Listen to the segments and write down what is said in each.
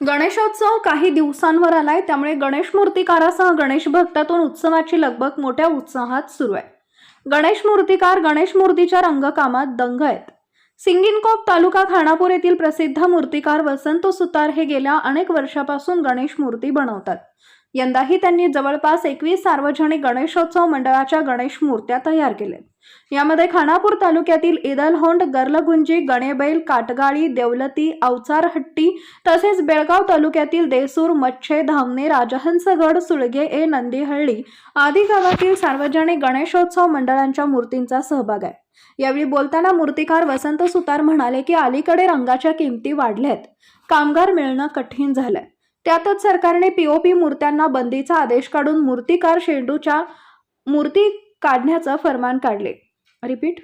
गणेशोत्सव काही दिवसांवर आलाय त्यामुळे गणेश मूर्तिकारासह गणेश भक्तातून उत्सवाची लगबग मोठ्या उत्साहात सुरू आहे. गणेश मूर्तिकार गणेश मूर्तीच्या रंगकामात दंग आहेत. सिंगिनकोप तालुका खानापूर येथील प्रसिद्ध मूर्तिकार वसंत सुतार हे गेल्या अनेक वर्षापासून गणेश मूर्ती बनवतात. यंदाही त्यांनी जवळपास एकवीस सार्वजनिक गणेशोत्सव मंडळाच्या गणेश मूर्त्या तयार केल्या यामध्ये खानापूर तालुक्यातील इदलहोंड गर्लगुंजी गणेबैल काटगाळी देवलती अवचारहट्टी तसेच बेळगाव तालुक्यातील देसूर मच्छे धावणे राजहंसगड सुळगे ए नंदीहळ्ळी आदी गावातील सार्वजनिक गणेशोत्सव मंडळांच्या मूर्तींचा सहभाग आहे. यावेळी बोलताना मूर्तिकार वसंत सुतार म्हणाले की अलीकडे रंगाच्या किमती वाढल्यात. कामगार मिळणं कठीण झालंय. त्यातच सरकारने पीओपी मूर्त्यांना बंदीचा आदेश काढून मूर्तिकार शेंडूच्या मूर्ती काढण्याचं फरमान काढले. रिपीट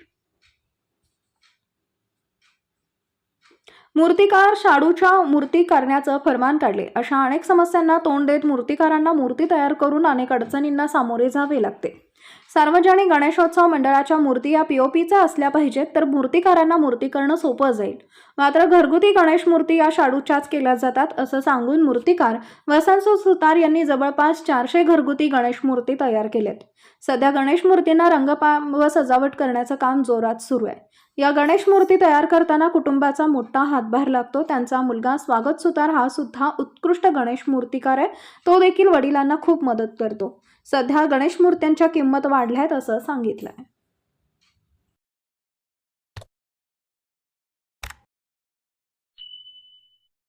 मूर्तिकार शाडूच्या मूर्ती करण्याचं फरमान काढले. अशा अनेक समस्यांना तोंड देत मूर्तिकारांना मूर्ती तयार करून अनेक अडचणींना सामोरे जावे लागते. सार्वजनिक गणेशोत्सव मंडळाच्या मूर्ती या पीओपीच्या असल्या पाहिजेत तर मूर्तिकारांना मूर्ती करणं सोपं जाईल. मात्र घरगुती गणेश मूर्ती या शाडूच्याच केल्या जातात असं सांगून मूर्तिकार वसंत सुतार यांनी जवळपास चारशे घरगुती गणेश मूर्ती तयार केल्यात. सध्या गणेश मूर्तींना रंगपा व सजावट करण्याचं काम जोरात सुरू आहे. या गणेश मूर्ती तयार करताना कुटुंबाचा मोठा हातभार लागतो. त्यांचा मुलगा स्वागत सुतार हा सुद्धा उत्कृष्ट गणेश मूर्तिकार आहे. तो देखील वडिलांना खूप मदत करतो. सध्या गणेश मूर्त्यांच्या किंमत वाढ वाढल्यात असं सांगितलं आहे